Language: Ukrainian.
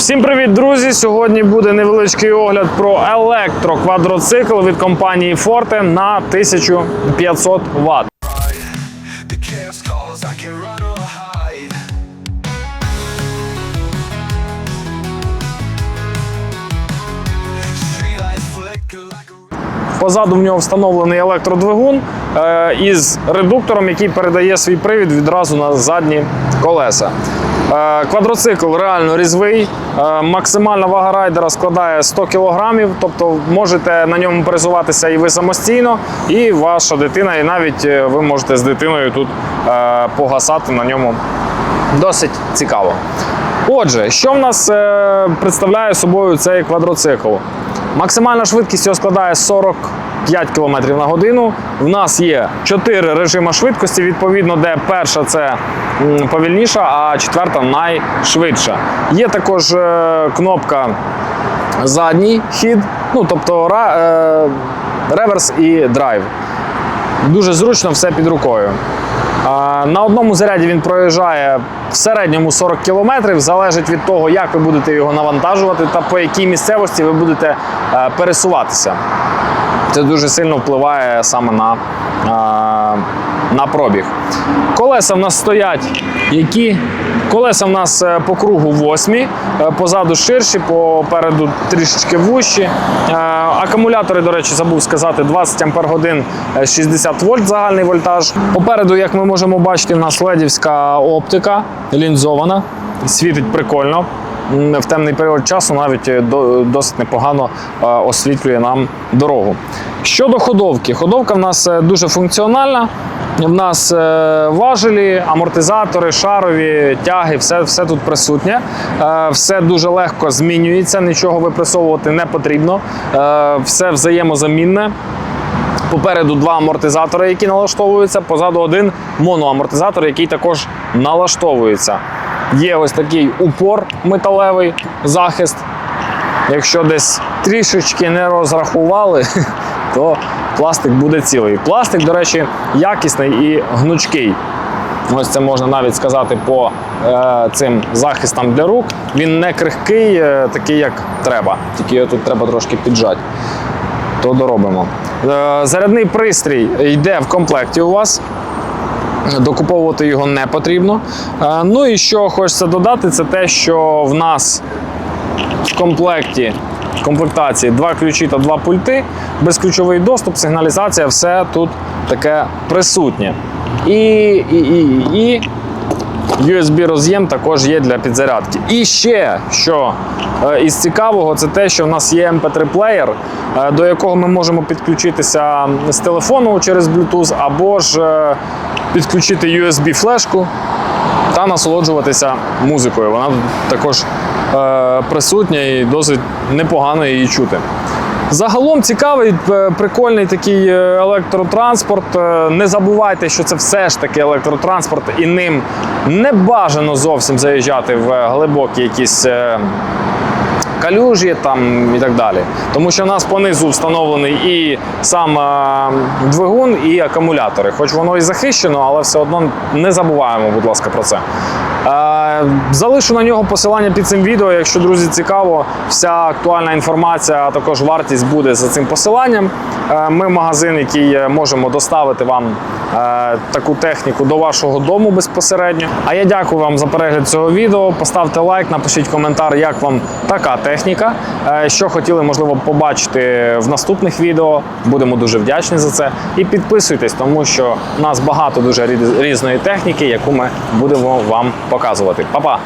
Всім привіт, друзі! Сьогодні буде невеличкий огляд про електроквадроцикл від компанії Forte на 1500 Вт. Позаду в нього встановлений електродвигун із редуктором, який передає свій привід відразу на задні колеса. Е, квадроцикл реально різвий. Е, максимальна вага райдера складає 100 кг, тобто можете на ньому пересуватися і ви самостійно, і ваша дитина, і навіть е, ви можете з дитиною тут е, погасати на ньому досить цікаво. Отже, що в нас е, представляє собою цей квадроцикл? Максимальна швидкість його складає 45 км на годину. В нас є 4 режими швидкості, відповідно, де перша це повільніша, а четверта найшвидша. Є також е, кнопка задній хід, ну тобто е, реверс і драйв. Дуже зручно все під рукою. На одному заряді він проїжджає в середньому 40 км, залежить від того, як ви будете його навантажувати та по якій місцевості ви будете е, пересуватися. Це дуже сильно впливає саме на, на пробіг. Колеса в нас стоять які? Колеса в нас е, по кругу восьмі, е, позаду ширші, попереду трішечки вущі. Е, Акумулятори, до речі, забув сказати, 20 Ампер годин, е, 60 вольт загальний вольтаж. Попереду, як ми можемо бачити, в нас ледівська оптика лінзована, світить прикольно. В темний період часу навіть е, досить непогано е, освітлює нам дорогу. Щодо ходовки, ходовка в нас е, дуже функціональна. В нас важелі, амортизатори, шарові, тяги, все, все тут присутнє. Все дуже легко змінюється, нічого випресовувати не потрібно. Все взаємозамінне. Попереду два амортизатори, які налаштовуються, позаду один моноамортизатор, який також налаштовується. Є ось такий упор металевий захист. Якщо десь трішечки не розрахували, то пластик буде цілий. Пластик, до речі, якісний і гнучкий. Ось це можна навіть сказати по е, цим захистам для рук. Він не крихкий, е, такий як треба. Тільки його тут треба трошки піджати. То доробимо. Е, зарядний пристрій йде в комплекті у вас. Докуповувати його не потрібно. Е, Ну і що хочеться додати, це те, що в нас в комплекті комплектації два ключі та два пульти, безключовий доступ, сигналізація, все тут таке присутнє. І, і, і, і USB роз'єм також є для підзарядки. І ще що е, із цікавого, це те, що в нас є MP3 плеєр, е, до якого ми можемо підключитися з телефону через Bluetooth, або ж е, підключити USB флешку та насолоджуватися музикою. Вона також присутня і досить непогано її чути. Загалом цікавий, е, прикольний такий е, електротранспорт. Е, Не забувайте, що це все ж таки електротранспорт, і ним не бажано зовсім заїжджати в глибокі якісь. Калюжі там і так далі. Тому що в нас понизу встановлений і сам е, двигун, і акумулятори. Хоч воно і захищено, але все одно не забуваємо, будь ласка, про це. Е, залишу на нього посилання під цим відео. Якщо друзі цікаво, вся актуальна інформація, а також вартість буде за цим посиланням. Е, ми магазин, який можемо доставити вам таку техніку до вашого дому безпосередньо. А я дякую вам за перегляд цього відео. Поставте лайк, напишіть коментар, як вам така техніка. Е, Що хотіли, можливо, побачити в наступних відео. Будемо дуже вдячні за це. І підписуйтесь, тому що у нас багато дуже різної техніки, яку ми будемо вам показувати. Па-па!